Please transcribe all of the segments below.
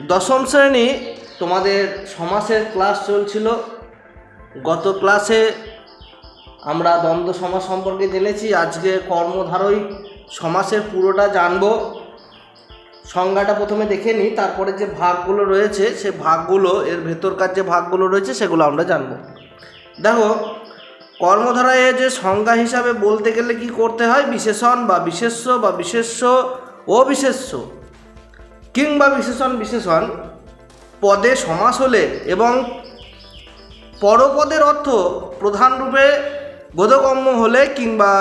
দশম শ্রেণি তোমাদের সমাসের ক্লাস চলছিল। গত ক্লাসে আমরা দ্বন্দ্ব সমাজ সম্পর্কে জেনেছি। আজকে কর্মধারয়িক সমাসের পুরোটা জানব। সংজ্ঞাটা প্রথমে দেখে নিই, তারপরে যে ভাগগুলো রয়েছে, সে ভাগগুলো, এর ভেতরকার যে ভাগগুলো রয়েছে, সেগুলো আমরা জানব। দেখো, কর্মধারায় যে সংজ্ঞা হিসাবে বলতে গেলে কি করতে হয়? বিশেষণ বা বিশেষ্য বা বিশেষ্য ও বিশেষ্য কিংবা বিশেষণ বিশেষণ পদে সমাস হলে এবং পরপদের অর্থ প্রধান রূপে বোধগম্য হলে কিংবা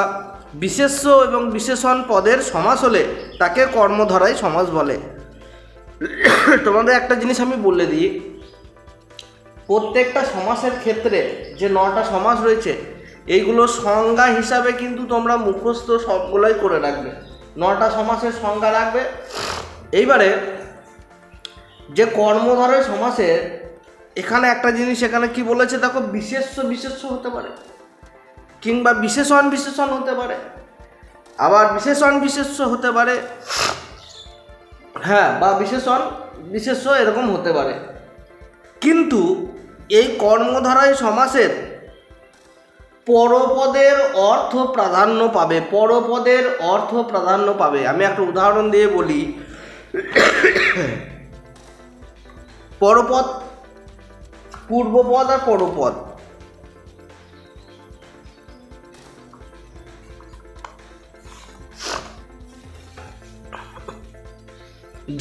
বিশেষ্য এবং বিশেষণ পদের সমাস হলে তাকে কর্মধারায় সমাস বলে। তোমাদের একটা জিনিস আমি বলে দিই। প্রত্যেকটা সমাসের ক্ষেত্রে যে নটা সমাস রয়েছে, এইগুলো সংজ্ঞা হিসাবে কিন্তু তোমরা মুখস্থ সবগুলোই করে রাখবে। নটা সমাসের সংজ্ঞা রাখবে। এইবারে যে কর্মধারয় সমাসের এখানে একটা জিনিস, এখানে কি বলেছে দেখো, বিশেষ্য বিশেষ হতে পারে। কিংবা বিশেষণ বিশেষণ হতে পারে। আবার বিশেষণ, বিশেষ্য হতে পারে। হ্যাঁ বা বিশেষণ, বিশেষ্য এরকম হতে পারে। কিন্তু এই কর্মধারায় সমাসের পরপদের অর্থ প্রাধান্য পাবে, পরপদের অর্থ প্রাধান্য পাবে। আমি একটা উদাহরণ দিয়ে বলি। পরপদ, পূর্বপদ আর পরপদ।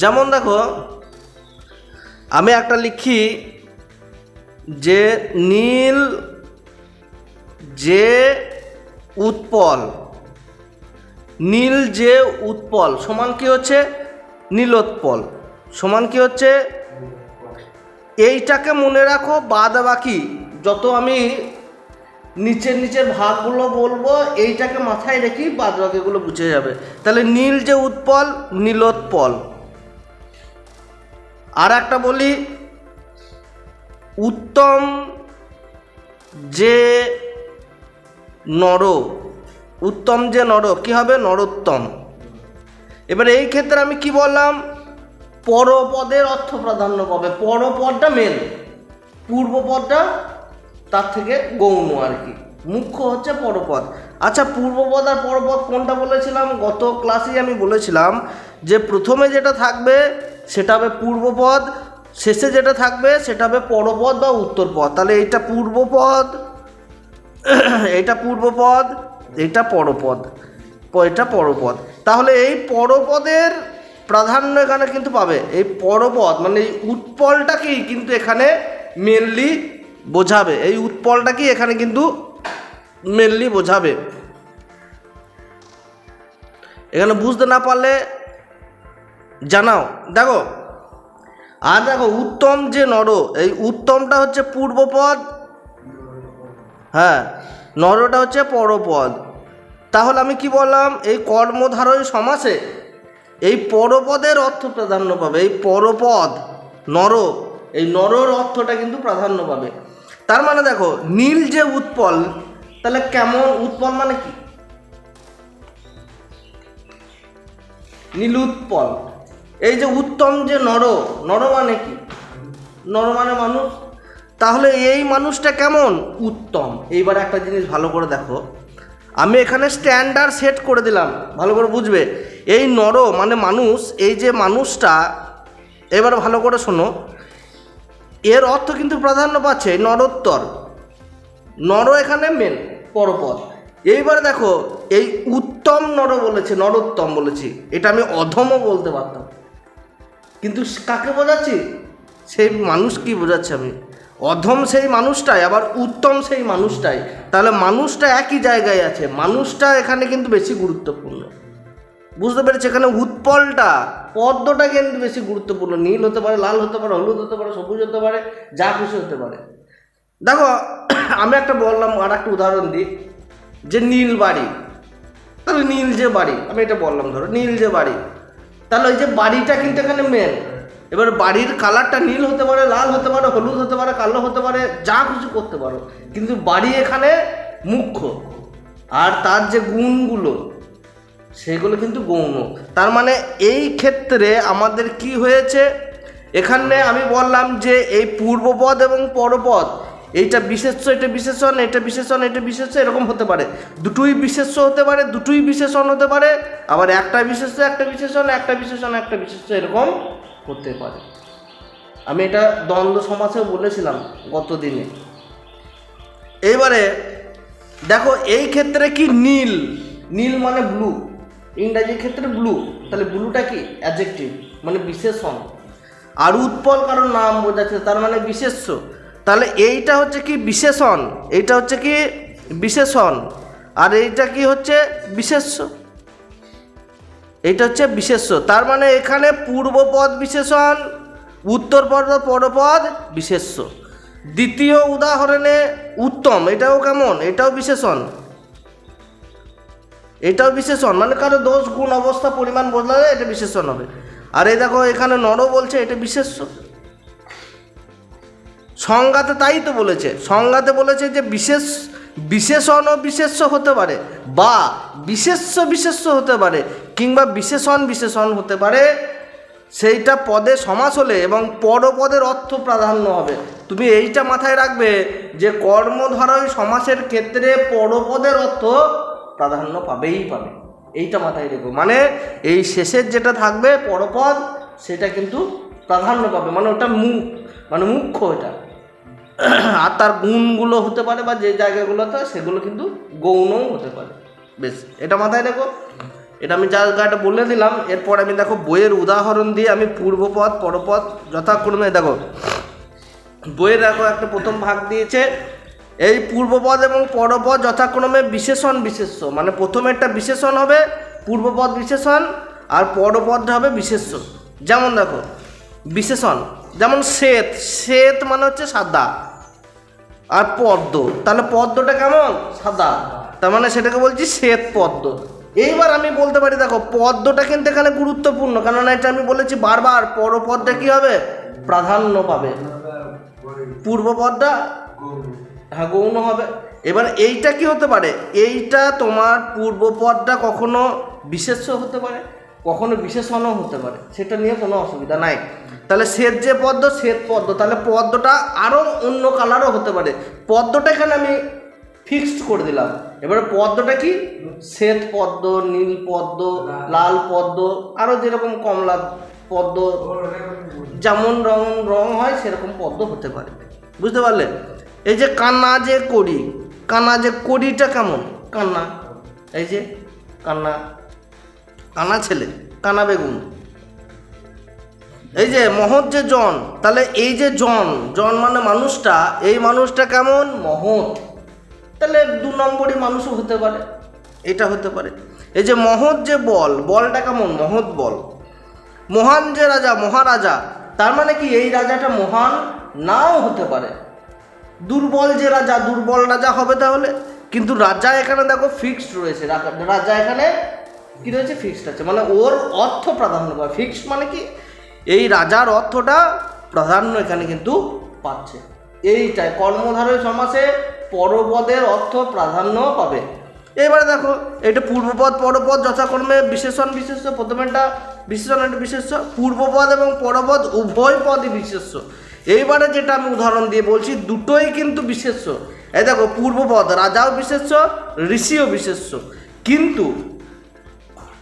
যেমন দেখো, আমি একটা লিখি যে নীল যে উৎপল, নীল যে উৎপল, সমান কি হচ্ছে? নীলোৎপল। সমান কি হচ্ছে? এইটাকে মনে রাখো, বাদ বাকি যত আমি নিচের নিচের ভাগগুলো বলব, এইটাকে মাথায় রেখেই বাদ বাকিগুলো বুঝে যাবে। তাহলে নীল যে উৎপল, নীলোৎপল। আর একটা বলি, উত্তম যে নর, উত্তম যে নর, কি হবে? নরোত্তম। এবার এই ক্ষেত্রে আমি কি বললাম? পরপদের অর্থ প্রাধান্য পাবে। পরপদটা মেন পূর্বপদটা তার থেকে গৌণ আর কি। মুখ্য হচ্ছে পরপদ। আচ্ছা পূর্বপদ আর পরপদ কোনটা বলেছিলাম? গত ক্লাসেই আমি বলেছিলাম যে প্রথমে যেটা থাকবে সেটা হবে পূর্বপদ, শেষে যেটা থাকবে সেটা হবে পরপদ বা উত্তরপদ। তাহলে এইটা পূর্বপদ এটা পূর্বপদ এটা পরপদ। এটা পরপদ। তাহলে এই পরপদের প্রাধান্য এখানে কিন্তু পাবে। এই পরপদ মানে এই উৎপলটাকেই কিন্তু এখানে মেনলি বোঝাবে। এই উৎপলটাকেই এখানে কিন্তু মেনলি বোঝাবে। এখানে বুঝতে না পারলে জানাও। দেখো, আর দেখো, উত্তম যে নর, এই উত্তমটা হচ্ছে পূর্বপদ। হ্যাঁ নরটা হচ্ছে পরপদ। তাহলে আমি কি বললাম, এই কর্মধারয় সমাসে এই পরপদের অর্থ প্রাধান্য পাবে, এই পরপদ, নর, এই নরর অর্থটা কিন্তু প্রাধান্য পাবে। তার মানে দেখো, নীল যে উৎপল, তাহলে কেমন উৎপল মানে কি? নীল উৎপল এই যে উত্তম যে নর নর মানে কি? নর মানে মানুষ। তাহলে এই মানুষটা কেমন? উত্তম। এইবার একটা জিনিস ভালো করে দেখো। আমি এখানে স্ট্যান্ডার্ড সেট করে দিলাম। ভালো করে বুঝবে। এই নর মানে মানুষ, এই যে মানুষটা, এবার ভালো করে শোনো। এর অর্থ কিন্তু প্রাধান্য পাচ্ছে নরোত্তর। নর এখানে মেন পরপর। এইবার দেখো, এই উত্তম নর বলেছে, নরোত্তম বলেছি। এটা আমি অধমও বলতে পারতাম। কিন্তু কাকে বোঝাচ্ছি? সেই মানুষ কি বোঝাচ্ছি আমি? অধম সেই মানুষটাই, আবার উত্তম সেই মানুষটাই। তাহলে মানুষটা একই জায়গায় আছে। মানুষটা এখানে কিন্তু বেশি গুরুত্বপূর্ণ। বুঝতে পেরেছি? এখানে উৎপলটা, পদ্মটা কিন্তু বেশি গুরুত্বপূর্ণ। নীল হতে পারে, লাল হতে পারে, হলুদ হতে পারে, সবুজ হতে পারে, যা খুশি হতে পারে। দেখো, আমি একটা বললাম, আর একটা উদাহরণ দিই, যে নীল বাড়ি। তাহলে নীল যে বাড়ি, আমি এটা বললাম ধরো, নীল যে বাড়ি। তাহলে ওই যে বাড়িটা কিন্তু এখানে মেন এবার বাড়ির কালারটা নীল হতে পারে, লাল হতে পারে, হলুদ হতে পারে, কালো হতে পারে, যা কিছু করতে পারো। কিন্তু বাড়ি এখানে মুখ্য। আর তার যে গুণগুলো, সেগুলো কিন্তু গৌণ। তার মানে এই ক্ষেত্রে আমাদের কি হয়েছে? এখানে আমি বললাম যে এই পূর্বপদ এবং পরপদ, এইটা বিশেষ্য, এটা বিশেষণ এটা বিশেষণ, এটা বিশেষ্য, এরকম হতে পারে। দুটোই বিশেষ্য হতে পারে, দুটোই বিশেষণ হতে পারে, আবার একটা বিশেষ্য, একটা বিশেষণ একটা বিশেষণ, একটা বিশেষ্য, এরকম হতে পারে। আমি এটা দ্বন্দ্ব সমাসেও বলেছিলাম গত দিনে এইবারে দেখো এই ক্ষেত্রে কি নীল? নীল মানে ব্লু ইংরাজির ক্ষেত্রে ব্লু তাহলে ব্লুটা কি? অ্যাডজেক্টিভ মানে বিশেষণ। আর উৎপল কারণ নাম বোঝাচ্ছে, তার মানে বিশেষ্য। তাহলে এইটা হচ্ছে কি বিশেষণ? এইটা হচ্ছে কি বিশেষণ? আর এইটা কি হচ্ছে বিশেষ্য? এইটা হচ্ছে বিশেষ্য। তার মানে এখানে পূর্বপদ বিশেষণ উত্তরপদ পরপদ বিশেষ্য। দ্বিতীয় উদাহরণে উত্তম, এটাও কেমন? এটাও বিশেষণ। এটাও বিশেষণ মানে কারও দোষ, গুণ, অবস্থা, পরিমাণ বদলালে এটা বিশেষণ হবে। আর এই দেখো, এখানে নর বলছে, এটা বিশেষ্য। সংজ্ঞাতে তাই তো বলেছে। সংজ্ঞাতে বলেছে যে বিশেষ বিশেষণ ও বিশেষ্য হতে পারে বা বিশেষ্য বিশেষ্য হতে পারে কিংবা বিশেষণ বিশেষণ হতে পারে, সেইটা পদে সমাস হলে এবং পরপদের অর্থ প্রাধান্য হবে। তুমি এইটা মাথায় রাখবে যে কর্মধারয় সমাসের ক্ষেত্রে পরপদের অর্থ প্রাধান্য পাবেই পাবে। এইটা মাথায় রেখো। মানে এই শেষের যেটা থাকবে, পরপদ, সেটা কিন্তু প্রাধান্য পাবে। মানে ওটা মুখ মানে মুখ্য এটা। আর তার গুণগুলো হতে পারে বা যে জায়গাগুলোতে সেগুলো কিন্তু গৌণও হতে পারে। বেশ, এটা মাথায় রেখো। এটা আমি জায়গাটা বলে দিলাম, এরপর আমি দেখো বইয়ের উদাহরণ দিয়ে আমি পূর্বপদ, পরপদ যথাক্রমে দেখো। বইয়ের দেখো একটা প্রথম ভাগ দিয়েছে, এই পূর্বপদ এবং পরপদ যথাক্রমে বিশেষণ বিশেষ্য মানে প্রথমেরটা বিশেষণ হবে, পূর্বপদ বিশেষণ আর পরপদটা হবে বিশেষ্য। যেমন দেখো, বিশেষণ, যেমন শ্বেত শ্বেত মানে হচ্ছে সাদা আর পদ্ম। তাহলে পদ্মটা কেমন? সাদা। তার মানে সেটাকে বলছি শ্বেত পদ্ম। এইবার আমি বলতে পারি, দেখো, পদ্মটা কিন্তু এখানে গুরুত্বপূর্ণ, কেননা এটা আমি বলেছি বারবার পরপদটা কি হবে? প্রাধান্য পাবে। পূর্বপদটা হ্যাঁ গৌণ হবে। এবার এইটা কি হতে পারে? এইটা তোমার পূর্বপদটা কখনো বিশেষ্য হতে পারে? কখনো বিশেষণও হতে পারে। সেটা নিয়ে কোনো অসুবিধা নাই। তাহলে শ্বেত যে পদ্ম শ্বেত পদ্ম। তাহলে পদ্মটা আরও অন্য কালারও হতে পারে। পদ্মটা এখানে আমি ফিক্সড করে দিলাম। এবারে পদ্মটা কি? শ্বেত পদ্ম নীল পদ্ম লাল পদ্ম আরও যেরকম কমলা পদ্ম যেমন রং রং হয় সেরকম পদ্ম হতে পারে। বুঝতে পারলে? এই যে কান্না যে করি কান্না যে করিটা কেমন? কান্না। এই যে কান্না। কানা ছেলে, কানা বেগুন। এই যে মহৎ যে জন, তাহলে এই যে জন জন মানে মানুষটা, এই মানুষটা কেমন? মহৎ। তাহলে দু নম্বরই মানুষও হতে পারে, এটা হতে পারে। এই যে মহৎ যে বল, বলটা কেমন? মহৎ বল। মহান যে রাজা, মহারাজা, তার মানে কি এই রাজাটা মহান? নাও হতে পারে। দুর্বল যে রাজা, দুর্বল রাজা হবে তাহলে। কিন্তু রাজা এখানে দেখো ফিক্সড রয়েছে, রাজা এখানে কি রয়েছে ফিক্সড আছে? মানে ওর অর্থ প্রাধান্য পায় ফিক্সড মানে কি? এই রাজার অর্থটা প্রাধান্য এখানে কিন্তু পাচ্ছে। এইটাই কর্মধারয় সমাসে পরপদের অর্থ প্রাধান্য পাবে। এবারে দেখো, এটা পূর্বপদ, পরপদ যথাক্রমে বিশেষণ, বিশেষ্য প্রথমেটা বিশেষণ একটা বিশেষ্য। পূর্বপদ এবং পরপদ উভয় পদই বিশেষ্য। এইবারে যেটা আমি উদাহরণ দিয়ে বলছি, দুটোই কিন্তু বিশেষ্য। এই দেখো, পূর্বপদ রাজাও বিশেষ্য, ঋষিও বিশেষ্য। কিন্তু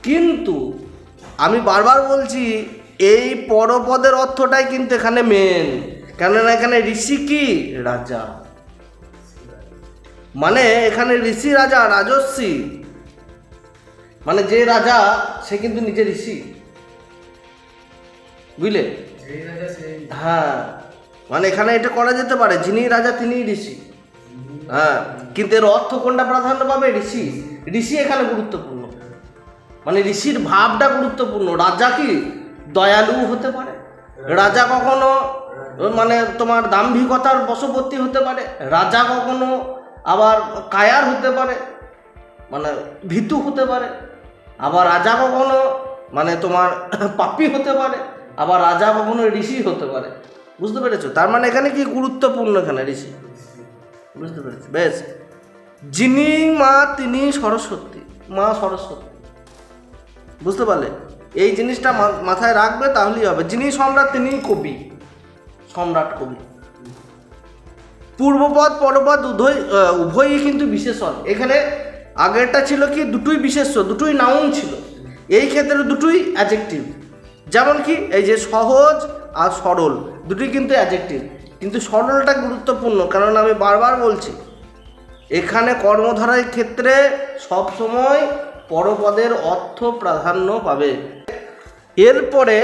কিন্তু আমি বারবার বলছি এই পরপদের অর্থটাই কিন্তু এখানে মেন কেননা এখানে ঋষি কি? রাজা। মানে এখানে ঋষি রাজা রাজস্বী মানে যে রাজা সে কিন্তু নিজে ঋষি। বুঝলে? হ্যাঁ। মানে এখানে এটা করা যেতে পারে যিনি রাজা তিনি ঋষি। হ্যাঁ। কিন্তু এর অর্থ কোনটা? প্রাধান্য পাবে ঋষি। ঋষি এখানে গুরুত্বপূর্ণ। মানে ঋষির ভাবটা গুরুত্বপূর্ণ। রাজা কি দয়ালু হতে পারে? রাজা কখনো মানে তোমার দাম্ভিকতার বশবর্তী হতে পারে? রাজা কখনো আবার কায়ার হতে পারে? মানে ভীতু হতে পারে? আবার রাজা কখনো মানে তোমার পাপি হতে পারে? আবার রাজা কখনো ঋষি হতে পারে? বুঝতে পেরেছ? তার মানে এখানে কি গুরুত্বপূর্ণ এখানে ঋষি? বুঝতে পেরেছি? বেশ। যিনি মা, তিনি সরস্বতী। মা সরস্বতী। বুঝতে পারলে? এই জিনিসটা মাথায় রাখবে তাহলেই হবে। যিনি সম্রাট, তিনিই কবি। সম্রাট কবি। পূর্বপদ, পরপদ উভয় উভয়ই কিন্তু বিশেষণ। এখানে আগেরটা ছিল কি? দুটোই বিশেষ্য, দুটোই নাউন ছিল। এই ক্ষেত্রে দুটোই অ্যাজেক্টিভ যেমন কি, এই যে সহজ আর সরল, দুটোই কিন্তু অ্যাজেক্টিভ কিন্তু সরলটা গুরুত্বপূর্ণ, কারণ আমি বারবার বলছি, এখানে কর্মধারার ক্ষেত্রে সবসময় পরপদের অর্থ প্রাধান্য পাবে। এরপরে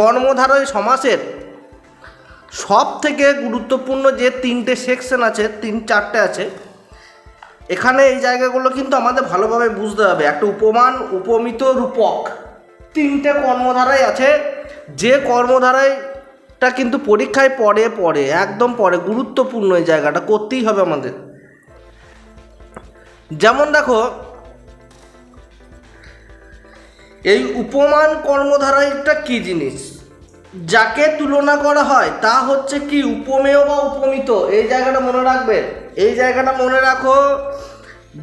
কর্মধারয় সমাসের সব থেকে গুরুত্বপূর্ণ যে তিনটে সেকশন আছে, তিন চারটে আছে, এখানে এই জায়গাগুলো কিন্তু আমাদের ভালোভাবে বুঝতে হবে। একটা উপমান, উপমিত রূপক, তিনটে কর্মধারাই আছে। যে কর্মধারায়টা কিন্তু পরীক্ষায় পড়ে পড়ে, একদম পড়ে, গুরুত্বপূর্ণ এই জায়গাটা, করতেই হবে আমাদের। যেমন দেখো এই উপমান কর্মধারাটা কি জিনিস? যাকে তুলনা করা হয়, তা হচ্ছে কি উপমেয় বা উপমিত? এই জায়গাটা মনে রাখবে। এই জায়গাটা মনে রাখো,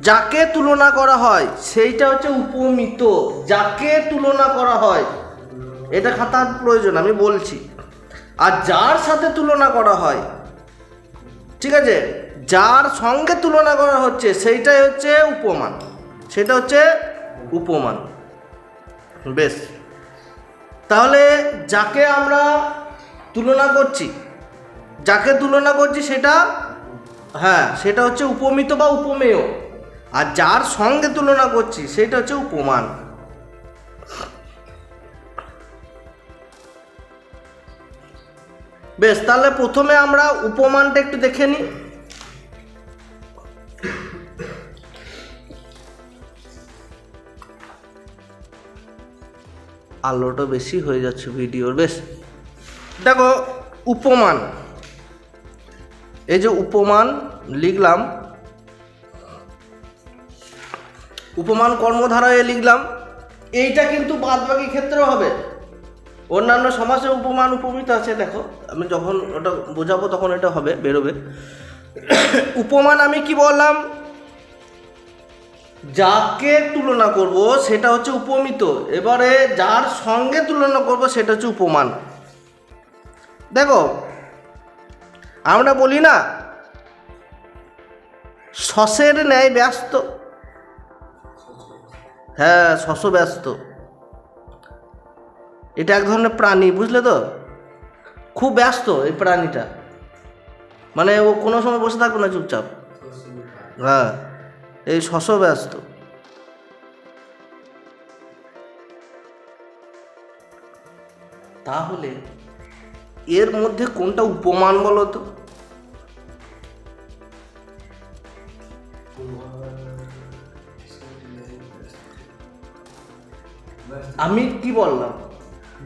যাকে তুলনা করা হয়, সেইটা হচ্ছে উপমিত। যাকে তুলনা করা হয়, এটা খাতার প্রয়োজন, আমি বলছি। আর যার সাথে তুলনা করা হয়, ঠিক আছে? যার সঙ্গে তুলনা করা হচ্ছে, সেইটাই হচ্ছে উপমান। সেটা হচ্ছে উপমান। বেশ। তাহলে যাকে আমরা তুলনা করছি, যাকে তুলনা করছি সেটা হ্যাঁ সেটা হচ্ছে উপমিত বা উপমেয়। আর যার সঙ্গে তুলনা করছি সেটা হচ্ছে উপমান। বেশ, তাহলে প্রথমে আমরা উপমানটা একটু দেখে নিই। আলোটা বেশি হয়ে যাচ্ছে ভিডিওর, বেশ। দেখো, উপমান। এই যে উপমান লিখলাম, উপমান কর্মধারায় লিখলাম, এইটা কিন্তু বাদবাকি ক্ষেত্রেও হবে। অন্যান্য সমাজে উপমান উপমিত আছে, দেখো। আমি যখন ওটা বোঝাবো তখন এটা হবে, বেরোবে। উপমান আমি কি বললাম? যাকে তুলনা করব সেটা হচ্ছে উপমিত। এবারে যার সঙ্গে তুলনা করব সেটা হচ্ছে উপমান। দেখো, আমরা বলি না শসের ন্যায় ব্যস্ত। হ্যাঁ শস ব্যস্ত। এটা এক ধরনের প্রাণী, বুঝলে তো? খুব ব্যস্ত এই প্রাণীটা। মানে ও কোনো সময় বসে থাকবে না চুপচাপ। হ্যাঁ। এই শস ব্যস্ত তাহলে এর মধ্যে কোনটা উপমান বলো তো? আমি কি বললাম?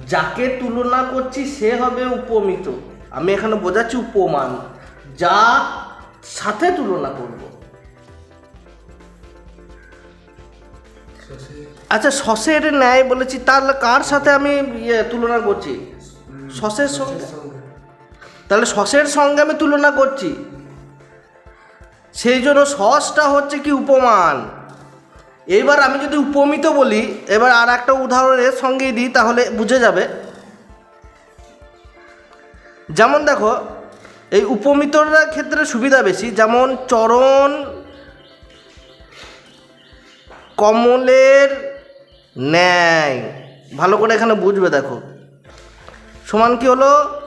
যাকে তুলনা করছি সে হবে উপমিত। আমি এখানে বোঝাচ্ছি উপমান। যা সাথে তুলনা করব। আচ্ছা সসের ন্যায় বলেছি তাহলে কার সাথে আমি ইয়ে তুলনা করছি? সসের সঙ্গে। তাহলে সসের সঙ্গে আমি তুলনা করছি? সেই জন্য সসটা হচ্ছে কি উপমান? এবার আমি যদি উপমিত বলি এবার আর একটা উদাহরণের সঙ্গেই দিই তাহলে বুঝে যাবে। যেমন দেখো এই উপমিতর ক্ষেত্রে সুবিধা বেশি যেমন চরণ কমলের ন্যায়। ভালো করে এখানে বুঝবে দেখো। সমান কি হলো?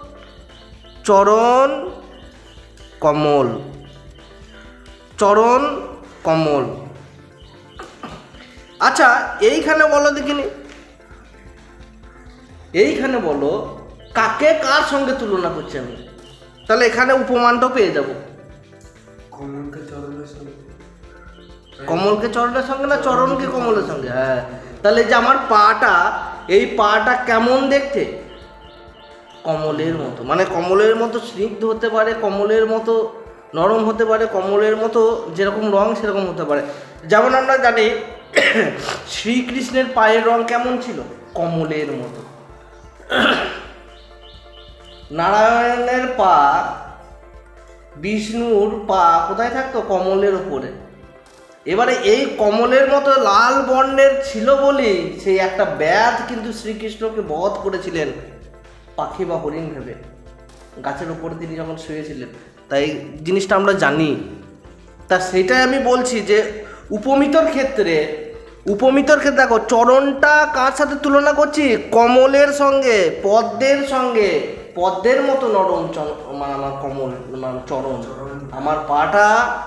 চরণ কমল। চরণ কমল। আচ্ছা এইখানে বলো দেখিনি। এইখানে বলো কাকে কার সঙ্গে তুলনা করছি আমি? তাহলে এখানে উপমানটাও পেয়ে যাব। কমলকে চরণের সঙ্গে। কমলকে চরণের সঙ্গে না চরণকে কমলের সঙ্গে? হ্যাঁ। তাহলে যে আমার পাটা, এই পাটা কেমন দেখতে? কমলের মতো। মানে কমলের মতো স্নিগ্ধ হতে পারে, কমলের মতো নরম হতে পারে, কমলের মতো যেরকম রং, সেরকম হতে পারে। যেমন আমরা জানি, শ্রীকৃষ্ণের পায়ের রং কেমন ছিল? কমলের মতো। নারায়ণের পা, বিষ্ণুর পা, কোথায় থাকতো? কমলের ওপরে এবারে এই কমলের মতো লাল বর্ণের ছিল বলেই সেই একটা ব্যাধ কিন্তু শ্রীকৃষ্ণকে বধ করেছিলেন পাখি বা হরিণ ভেবে। গাছের উপরে তিনি যখন শুয়েছিলেন তাই জিনিসটা আমরা জানি। তা সেটাই আমি বলছি যে উপমিতর ক্ষেত্রে উপমিতর ক্ষেত্রে দেখো চরণটা কার সাথে তুলনা করছি? কমলের সঙ্গে পদ্মের সঙ্গে। পদ্মের মতো নরম চ- মানে আমার কমল মানে চরণ। আমার পাটা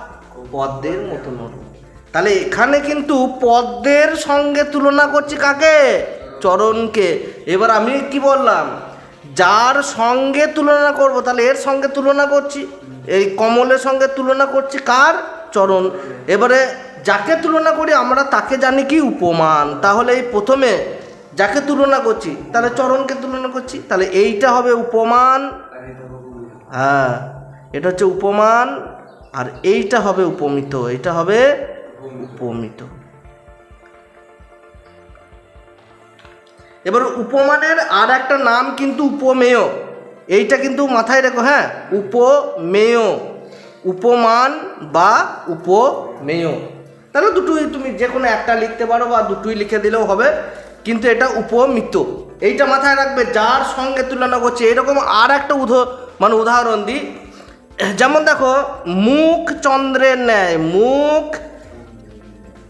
পদ্মের মতো নরম। তাহলে এখানে কিন্তু পদ্মের সঙ্গে তুলনা করছি কাকে? চরণকে। এবার আমি কি বললাম? যার সঙ্গে তুলনা করব, তাহলে এর সঙ্গে তুলনা করছি। এই কমলের সঙ্গে তুলনা করছি কার? চরণ। এবারে যাকে তুলনা করি আমরা তাকে জানি কি উপমান। তাহলে এই প্রথমে যাকে তুলনা করছি, তাহলে চরণকে তুলনা করছি। তাহলে এইটা হবে উপমান। এটা। হ্যাঁ এটা হচ্ছে উপমান। আর এইটা হবে উপমিত। এইটা হবে উপমিত। এবার উপমানের আর একটা নাম কিন্তু উপমেয়। এইটা কিন্তু মাথায় রেখো হ্যাঁ? উপমেয়। উপমান বা উপমেয়। তাহলে দুটোই তুমি যে কোনো একটা লিখতে পারো বা দুটোই লিখে দিলেও হবে, কিন্তু এটা উপমিত। এইটা মাথায় রাখবে, যার সঙ্গে তুলনা করছে। এরকম আর একটা উদাহ মানে উদাহরণ দিই। যেমন দেখো, মুখ চন্দ্রের ন্যায়, মুখ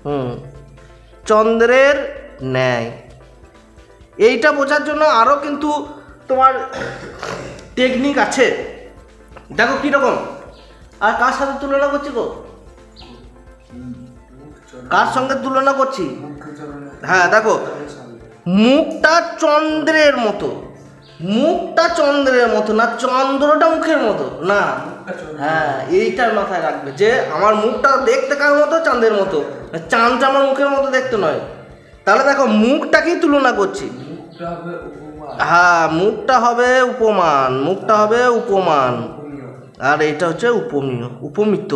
হুম। চন্দ্রের ন্যায়। এইটা বোঝার জন্য আরও কিন্তু তোমার টেকনিক আছে। দেখো কীরকম। আর কার সাথে তুলনা করছি গো? কার সঙ্গে তুলনা করছি? হ্যাঁ দেখো। মুখটা চন্দ্রের মতো। মুখটা চন্দ্রের মতো না চন্দ্রটা মুখের মতো না। হ্যাঁ এইটার মাথায় রাখবে যে আমার মুখটা দেখতে কার মতো চাঁদের মতো। চাঁদটা আমার মুখের মতো দেখতে নয়। তাহলে দেখো মুখটাকেই তুলনা করছি? হ্যাঁ মুখটা হবে উপমান মুখটা হবে উপমান। আর এটা হচ্ছে উপমীয় উপমিত।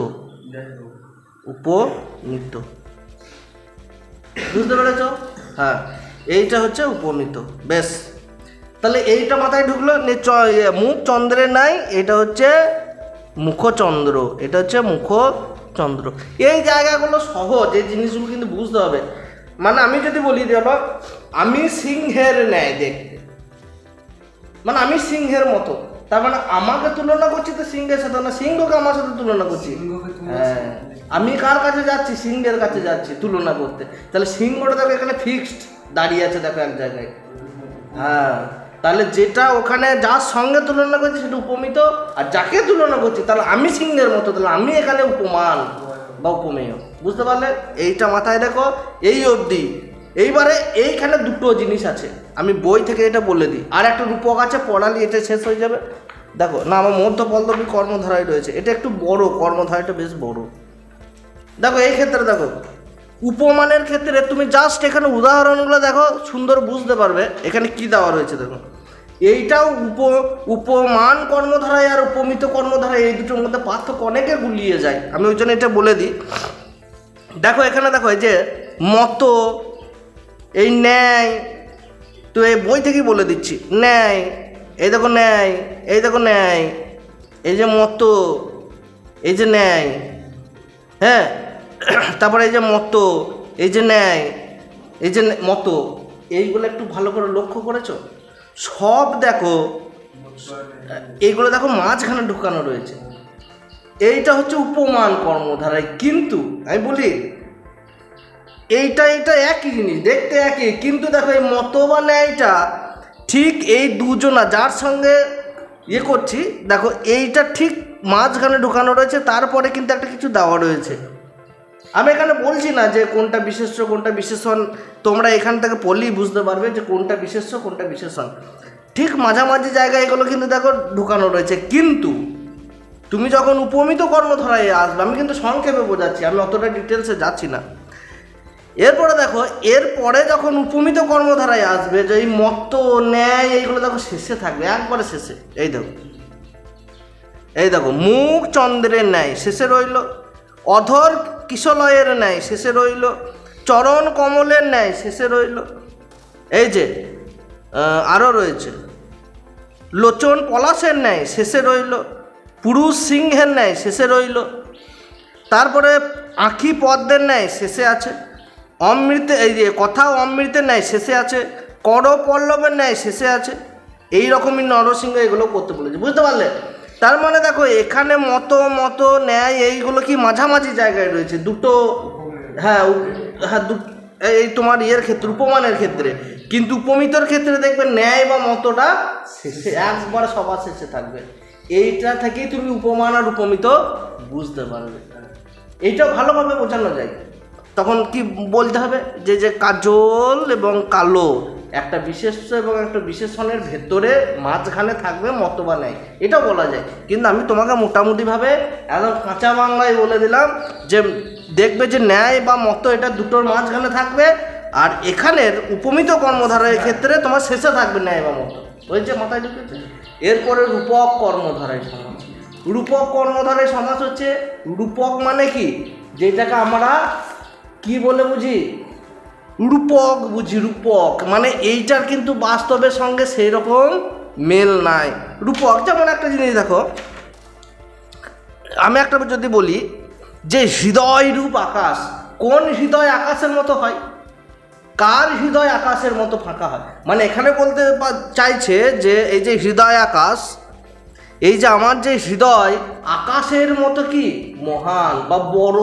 উপমিত। বুঝতে পেরেছ? হ্যাঁ এইটা হচ্ছে উপমিত। বেশ। তাহলে এইটা মাথায় ঢুকলো ইয়ে, মুখ চন্দ্রের নাই এটা হচ্ছে মুখচন্দ্র এটা হচ্ছে মুখচন্দ্র। এই জায়গাগুলো সহজ এই জিনিসগুলো কিন্তু বুঝতে হবে। মানে আমি যদি বলি দেখো আমি সিংহের ন্যায় দেখতে। মানে আমি সিংহের মতো। তার মানে আমাকে তুলনা করছি তো সিংহের সাথে না সিংহকে আমার সাথে তুলনা করছি? হ্যাঁ। আমি কার কাছে যাচ্ছি? সিংহের কাছে যাচ্ছি তুলনা করতে। তাহলে সিংহটা দেখো এখানে ফিক্সড দাঁড়িয়ে আছে দেখো এক জায়গায়। হ্যাঁ। তাহলে যেটা ওখানে যার সঙ্গে তুলনা করছি সেটা উপমিত, আর যাকে তুলনা করছি, তাহলে আমি সিংহের মতো, তাহলে আমি এখানে উপমান বা উপমেয়। বুঝতে পারলে? এইটা মাথায় দেখো এই অবধি। এইবারে এইখানে দুটো জিনিস আছে। আমি বই থেকে এটা বলে দিই। আর একটা রূপক আছে পড়ালি এটা শেষ হয়ে যাবে। দেখো, না, আমার মধ্য পল্লবী কর্মধারায় রয়েছে। এটা একটু বড়, কর্মধারাটা বেশ বড়। দেখো, এই ক্ষেত্রে দেখো উপমানের ক্ষেত্রে তুমি জাস্ট এখানে উদাহরণগুলো দেখো, সুন্দর বুঝতে পারবে। এখানে কি দেওয়া রয়েছে দেখো? এইটাও উপ, উপমান কর্মধারায় আর উপমিত কর্মধারায় এই দুটোর মধ্যে পার্থক্য অনেকে গুলিয়ে যায়। আমি ওই জন্য এটা বলে দিই। দেখো এখানে দেখো, এই যে মতো, এই ন্যায়, তো এই বই থেকেই বলে দিচ্ছি। ন্যায়, এই দেখো ন্যায়, এই দেখো ন্যায়, এই যে মতো, এই যে ন্যায় হ্যাঁ? তারপরে এই যে মতো এই যে ন্যায়, এই যে মতো এইগুলো একটু ভালো করে লক্ষ্য করেছ? সব দেখো, এইগুলো দেখো মাঝখানে ঢুকানো রয়েছে। এইটা হচ্ছে উপমান কর্মধারায়। কিন্তু, আমি বলি, এইটা এইটা একই জিনিস, দেখতে একই। কিন্তু দেখো এই মতো বা ন্যায়টা, ঠিক এই দুজনা যার সঙ্গে ইয়ে করছি, দেখো এইটা ঠিক মাঝখানে ঢুকানো রয়েছে, তারপরে কিন্তু একটা কিছু দেওয়া রয়েছে। আমি এখানে বলছি না যে কোনটা বিশেষ্য, কোনটা বিশেষণ। তোমরা এখান থেকে পড়লেই বুঝতে পারবে যে কোনটা বিশেষ্য, কোনটা বিশেষণ। ঠিক মাঝামাঝি জায়গায় এগুলো কিন্তু দেখো ঢুকানো রয়েছে। কিন্তু তুমি যখন উপমিত কর্মধারায় আসবে, আমি কিন্তু সংক্ষেপে বোঝাচ্ছি, আমি অতটা ডিটেলসে যাচ্ছি না। এরপরে দেখো, এরপরে যখন উপমিত কর্মধারায় আসবে, যে এই মত্ত, ন্যায়, এইগুলো দেখো শেষে থাকবে, একবারে শেষে। এই দেখো এই দেখো, মুখ চন্দ্রের ন্যায়, শেষে রইল। অধর কিশলয়ের ন্যায়? শেষে রইল চরণ কমলের ন্যায়, শেষে রইল। এই যে আরও রয়েছে। লোচন পলাশের ন্যায়, শেষে রইল। পুরুষ সিংহের ন্যায়, শেষে রইল। তারপরে আঁখি পদ্মের ন্যায়, শেষে আছে। অমৃতে, এই যে, কথা অমৃতের ন্যায়, শেষে আছে। কর পল্লবের ন্যায়, শেষে আছে। এই রকমই নরসিংহ এগুলো করতে বলেছে। বুঝতে পারলে? তার মানে দেখো এখানে মতো মতো ন্যায় এইগুলো কি মাঝামাঝি জায়গায় রয়েছে? দুটো হ্যাঁ হ্যাঁ দু এই তোমার ইয়ের ক্ষেত্রে উপমানের ক্ষেত্রে। কিন্তু উপমিতর ক্ষেত্রে দেখবে ন্যায় বা মতটা শেষে। একবার সবার শেষে থাকবে। এইটা থেকেই তুমি উপমান আর উপমিত বুঝতে পারবে। এইটা ভালোভাবে বোঝানো যায়। তখন কি বলতে হবে? যে যে কাজল এবং কালো একটা বিশেষ্য এবং একটা বিশেষণের ভেতরে মাঝখানে থাকবে মতবা নেই। এটা বলা যায়। কিন্তু আমি তোমাকে মোটামুটিভাবে একদম কাঁচা বাংলায় বলে দিলাম যে দেখবে যে ন্যায় বা মত এটা দুটোর মাঝখানে থাকবে আর এখানের উপমিত কর্মধারের ক্ষেত্রে তোমার শেষে থাকবে ন্যায় বা মত। হয়েছে মাথায় ঢুকেছে? এরপরে রূপক কর্মধারায় সমাজ। রূপক কর্মধারায় সমাজ হচ্ছে রূপক মানে কি? যেটাকে আমরা কি বলে বুঝি? রূপক বুঝি, রূপক। মানে এইটার কিন্তু বাস্তবের সঙ্গে সেই রকম মেল নাই। রূপক, যেমন একটা জিনিস দেখো। আমি একটা যদি বলি যে হৃদয় রূপ আকাশ, কোন হৃদয় আকাশের মতো হয়? কার হৃদয় আকাশের মতো ফাঁকা হয়? মানে এখানে বলতে চাইছে যে এই যে হৃদয় আকাশ, এই যে আমার যে হৃদয় আকাশের মতো কি? মহান বা বড়।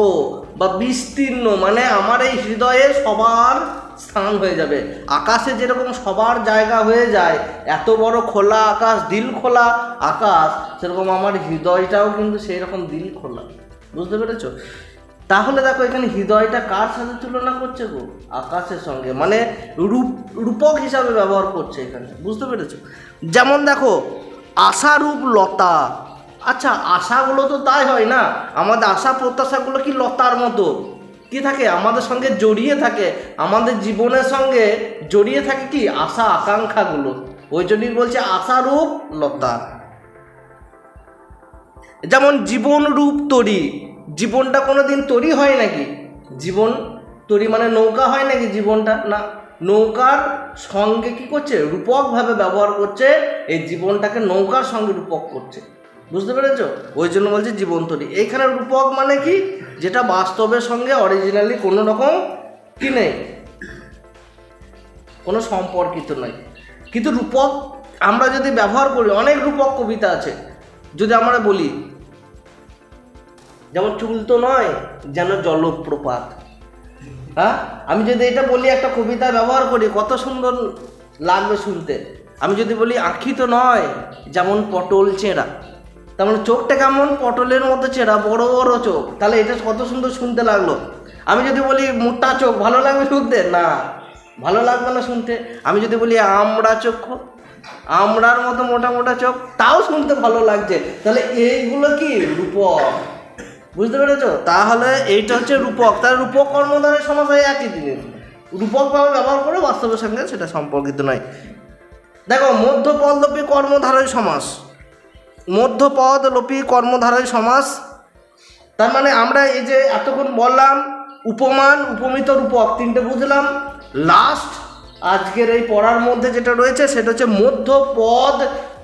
বা বিস্তীর্ণ মানে আমার এই হৃদয়ে সবার স্থান হয়ে যাবে। আকাশে যেরকম সবার জায়গা হয়ে যায়, এত বড় খোলা আকাশ, দিল খোলা আকাশ, সেরকম আমার হৃদয়টাও কিন্তু সেই রকম দিল খোলা। বুঝতে পেরেছ? তাহলে দেখো, এখানে হৃদয়টা কার সাথে তুলনা করছে গো? আকাশের সঙ্গে মানে রূপ, রূপক হিসাবে ব্যবহার করছে এখানে, বুঝতে পেরেছ? যেমন দেখো, আশারূপ লতা আচ্ছা আশাগুলো তো তাই হয় না। আমাদের আশা প্রত্যাশাগুলো কি লতার মতো? কি থাকে? আমাদের সঙ্গে জড়িয়ে থাকে? আমাদের জীবনের সঙ্গে জড়িয়ে থাকে কি? আশা আকাঙ্ক্ষাগুলো। ওই জন্যই বলছে আশারূপ লতা। যেমন জীবন রূপ তরি। জীবনটা কোনো দিন তরি হয় নাকি? জীবন তরি মানে নৌকা হয় নাকি জীবনটা? না, নৌকার সঙ্গে কি করছে? রূপকভাবে ব্যবহার করছে। এই জীবনটাকে নৌকার সঙ্গে রূপক করছে। বুঝতে পেরেছ? ওই জন্য বলছি জীবন তরি এইখানে রূপক মানে কি? যেটা বাস্তবের সঙ্গে অরিজিনালি কোনো রকম কি নেই? কোনো সম্পর্কিত নয় কিন্তু রূপক আমরা যদি ব্যবহার করি, অনেক রূপক কবিতা আছে। যদি আমরা বলি, যেমন চুল তো নয়, যেন জলপ্রপাত। হ্যাঁ? আমি যদি এটা বলি, একটা কবিতা ব্যবহার করি, কত সুন্দর লাগবে শুনতে। আমি যদি বলি, আঁখি তো নয়, যেমন পটল চেঁড়া। তার মানে চোখটা কেমন পটলের মতো চেঁড়া বড় বড় চোখ। তাহলে এটা কত সুন্দর শুনতে লাগল। আমি যদি বলি মোটা চোখ, ভালো লাগবে শুনতে? না, ভালো লাগবে না শুনতে। আমি যদি বলি আমড়া চক্ষু আমড়ার মতো মোটা মোটা চোখ, তাও শুনতে ভালো লাগছে। তাহলে এইগুলো কি রূপক? বুঝতে পেরেছ? তাহলে এইটা হচ্ছে রূপক। তার রূপক কর্মধারের সমাজ একই জিনিস। রূপকভাবে ব্যবহার করে বাস্তবের সঙ্গে সেটা সম্পর্কিত নয়। দেখো মধ্যপদ লোপী কর্মধারয় সমাস। মধ্যপদ লোপী কর্মধারয় সমাস। তার মানে আমরা এই যে এতক্ষণ বললাম, উপমান, উপমিত রূপক তিনটে বুঝলাম। লাস্ট আজকের এই পড়ার মধ্যে যেটা রয়েছে, সেটা হচ্ছে মধ্যপদ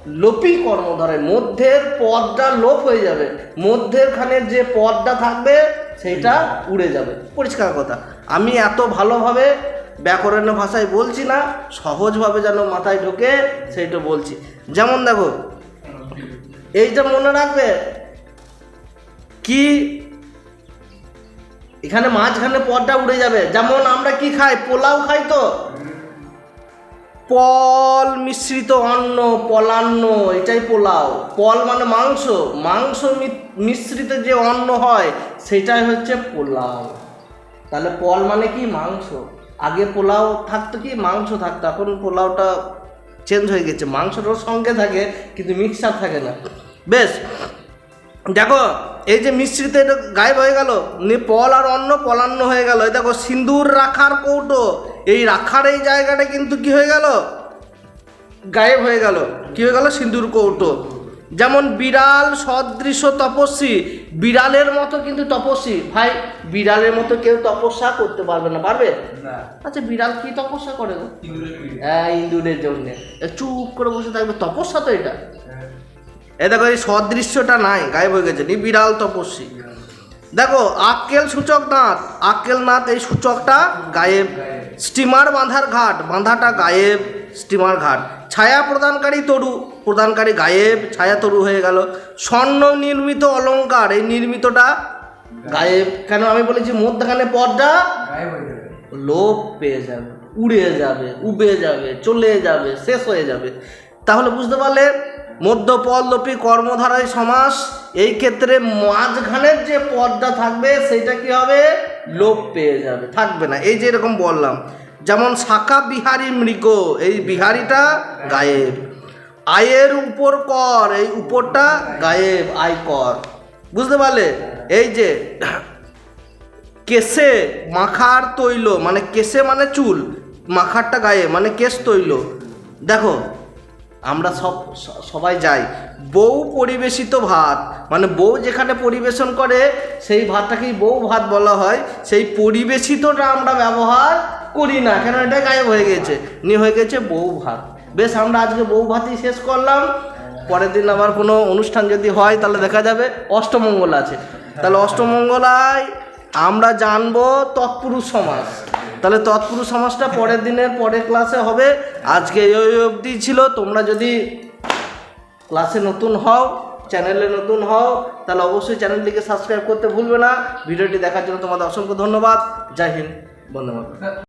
লোপী কর্মধারে মধ্যের পদটা লোপ হয়ে যাবে। মধ্যের খানের যে পদটা থাকবে সেটা উড়ে যাবে। পরিষ্কার কথা। আমি এত ভালোভাবে ব্যাকরণের ভাষায় বলছি না, সহজভাবে যেন মাথায় ঢোকে, সেইটা বলছি। যেমন দেখো এইটা মনে রাখবে? কি? এখানে মাঝখানে পদটা উড়ে যাবে। যেমন আমরা কি খাই? পোলাও খাই তো? পল মিশ্রিত অন্ন, পলান্ন, এটাই পোলাও। পল মানে মাংস। মাংস মিশ্রিত যে অন্ন হয়, সেটাই হচ্ছে পোলাও। তাহলে পল মানে কি? মাংস। আগে পোলাও থাকতো কি? মাংস থাকতো। এখন পোলাওটা চেঞ্জ হয়ে গেছে। মাংসটার সঙ্গে থাকে, কিন্তু মিক্সার থাকে না। বেশ। দেখো এই যে মিশ্রিত এটা গায়েব হয়ে গেল নি পল আর অন্ন পলান্ন হয়ে গেল। এই দেখো সিন্দুর রাখার কৌটো এই রাখার এই জায়গাটা কিন্তু কি হয়ে গেল? গায়েব হয়ে গেল। কি হয়ে গেল? সিন্দুর কৌটো। যেমন বিড়াল সদৃশ তপস্বী বিড়ালের মতো কিন্তু তপস্বী। ভাই বিড়ালের মতো কেউ তপস্যা করতে পারবে না পারবে? আচ্ছা বিড়াল কি তপস্যা করে গো? হ্যাঁ ইন্দুরের জন্য। চুপ করে বসে থাকবে। তপস্যা তো এটা। হ্যাঁ। এ দেখো এই সদৃশ্যটা নাই গায়েব হয়ে গেছে নি বিড়াল তপস্বী। দেখো আক্কেল সূচক দাঁত আক্কেল নাথ এই সূচকটা গায়েব। স্টিমার বাঁধার ঘাট বাঁধাটা গায়েব স্টিমার ঘাট। ছায়া প্রদানকারী তরু প্রদানকারী গায়েব ছায়া তরু হয়ে গেল। স্বর্ণ নির্মিত অলঙ্কার এই নির্মিতটা গায়েব। কেন আমি বলেছি মধ্যখানে হয়ে যাবে। লোপ পেয়ে যাবে উড়ে যাবে উবে যাবে চলে যাবে শেষ হয়ে যাবে। তাহলে বুঝতে পারলে মধ্য পদলোপী কর্মধারায় সমাস, এই ক্ষেত্রে মাঝখানের যে পদটা থাকবে, সেটা কি হবে? লোপ পেয়ে যাবে, থাকবে না। এই যে এরকম বললাম, যেমন শাখা বিহারী মৃগ, এই বিহারিটা গায়েব। আয়ের উপর কর, এই উপরটা গায়েব, আয় কর। বুঝতে পারলে? এই যে কেসে মাখার তৈল মানে কেসে মানে চুল, মাখারটা গায়ে মানে কেশ তৈল। দেখো আমরা সব, সবাই যাই। বউ পরিবেশিত ভাত। মানে বউ যেখানে পরিবেশন করে, সেই ভাতটাকেই বউ ভাত বলা হয়। সেই পরিবেশিতটা আমরা ব্যবহার করি না। কেন? এটা গায়েব হয়ে গেছে। নিয়ে হয়ে গেছে বউ ভাত। বেশ, আমরা আজকে বউ ভাতই শেষ করলাম। পরের দিন আবার কোনো অনুষ্ঠান যদি হয়, তাহলে দেখা যাবে অষ্টমঙ্গল আছে। তাহলে অষ্টমঙ্গলায় আমরা জানব তৎপুরুষ সমাজ। তাহলে তৎপুরুষ সমাজটা পরের দিনের পরের ক্লাসে হবে। আজকে এই অবধি ছিল। তোমরা যদি ক্লাসে নতুন হও চ্যানেলে নতুন হও, তাহলে অবশ্যই চ্যানেলটিকে সাবস্ক্রাইব করতে ভুলবে না। ভিডিওটি দেখার জন্য তোমাদের অসংখ্য ধন্যবাদ। জয় হিন্দ। মাতরম।